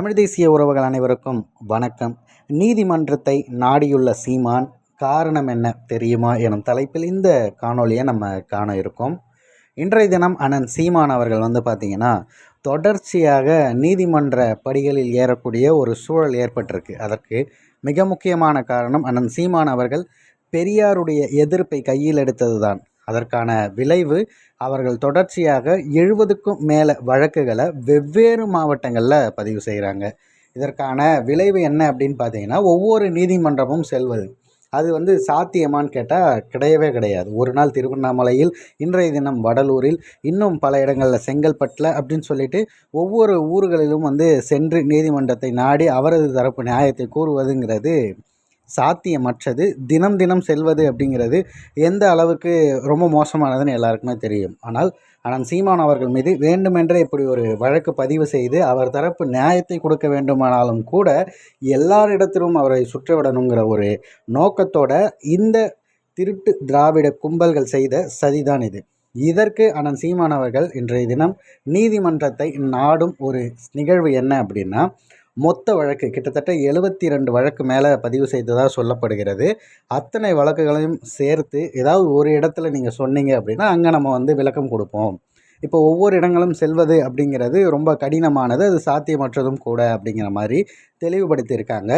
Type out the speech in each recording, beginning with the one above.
தமிழ் தேசிய உறவுகள் அனைவருக்கும் வணக்கம். நீதிமன்றத்தை நாடியுள்ள சீமான் காரணம் என்ன தெரியுமா எனும் தலைப்பில் இந்த காணொளியை நம்ம காண இருக்கோம். இன்றைய தினம் அண்ணன் சீமான் அவர்கள் வந்து பார்த்திங்கன்னா தொடர்ச்சியாக நீதிமன்ற படிகளில் ஏறக்கூடிய ஒரு சூழல் ஏற்பட்டிருக்கு. அதற்கு மிக முக்கியமான காரணம் அண்ணன் சீமான் அவர்கள் பெரியாருடைய எதிர்ப்பை கையில் எடுத்தது தான் அதற்கான விளைவு அவர்கள் தொடர்ச்சியாக எழுபதுக்கும் மேலே வழக்குகளை வெவ்வேறு மாவட்டங்களில் பதிவு செய்கிறாங்க இதற்கான விளைவு என்ன அப்படின்னு பார்த்தீங்கன்னா ஒவ்வொரு நீதிமன்றமும் செல்வது. அது வந்து சாத்தியமான்னு கேட்டால் கிடையவே கிடையாது. ஒரு நாள் திருவண்ணாமலையில் இன்றைய தினம் வடலூரில் இன்னும் பல இடங்களில் செங்கல்பட்டில் அப்படின்னு சொல்லிட்டு ஒவ்வொரு ஊர்களிலும் வந்து சென்று நீதிமன்றத்தை நாடி அவரது தரப்பு நியாயத்தை கூறுவதுங்கிறது சாத்தியமற்றது தினம் தினம் செல்வது அப்படிங்கிறது எந்த அளவுக்கு ரொம்ப மோசமானதுன்னு எல்லாருக்குமே தெரியும். ஆனால் ஆனால் சீமான் அவர்கள் மீது வேண்டுமென்றே இப்படி ஒரு வழக்கு பதிவு செய்து அவர் தரப்பு நியாயத்தை கொடுக்க வேண்டுமானாலும் கூட எல்லாரிடத்திலும் அவரை சுற்றவிடணுங்கிற ஒரு நோக்கத்தோட இந்த திருட்டு திராவிட கும்பல்கள் செய்த சதிதான் இது. இதற்கு அண்ணன் சீமான் அவர்கள் இன்றைய தினம் நீதிமன்றத்தை நாடும் ஒரு நிகழ்வு என்ன அப்படின்னா மொத்த வழக்கு கிட்டத்தட்ட எழுபத்தி ரெண்டு வழக்கு மேலே பதிவு செய்ததாக சொல்லப்படுகிறது. அத்தனை வழக்குகளையும் சேர்த்து ஏதாவது ஒரு இடத்துல நீங்கள் சொன்னீங்க அப்படின்னா அங்கே நம்ம வந்து விளக்கம் கொடுப்போம். இப்போ ஒவ்வொரு இடங்களும் செல்வது அப்படிங்கிறது ரொம்ப கடினமானது அது சாத்தியமற்றதும் கூட அப்படிங்கிற மாதிரி தெளிவுபடுத்தியிருக்காங்க.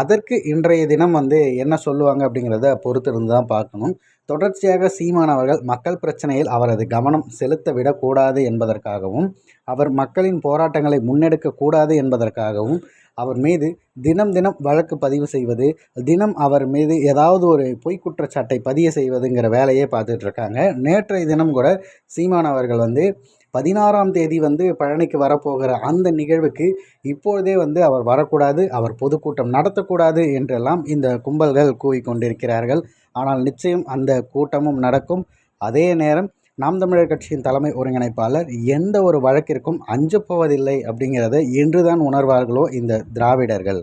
அதற்கு இன்றைய தினம் வந்து என்ன சொல்லுவாங்க அப்படிங்கிறத பொறுத்திருந்து தான் பார்க்கணும். தொடர்ச்சியாக சீமான் அவர்கள் மக்கள் பிரச்சனையில் அவரது கவனம் செலுத்த விடக்கூடாது என்பதற்காகவும் அவர் மக்களின் போராட்டங்களை முன்னெடுக்கக்கூடாது என்பதற்காகவும் அவர் மீது தினம் தினம் வழக்கு பதிவு செய்வது தினம் அவர் மீது ஏதாவது ஒரு பொய் குற்றச்சாட்டை பதிய செய்வதுங்கிற வேலையே பார்த்துட்ருக்காங்க. நேற்றைய தினம் கூட சீமான் அவர்கள் வந்து பதினாறாம் தேதி வந்து பழனிக்கு வரப்போகிற அந்த நிகழ்வுக்கு இப்பொழுதே வந்து அவர் வரக்கூடாது அவர் பொதுக்கூட்டம் நடத்தக்கூடாது என்றெல்லாம் இந்த கும்பல்கள் கூறிக்கொண்டிருக்கிறார்கள் ஆனால் நிச்சயம் அந்த கூட்டமும் நடக்கும். அதே நேரம் நாம் தமிழர் கட்சியின் தலைமை ஒருங்கிணைப்பாளர் எந்த ஒரு வழக்கிற்கும் அஞ்சப்போவதில்லை அப்படிங்கிறத என்றுதான் உணர்வார்களோ இந்த திராவிடர்கள்.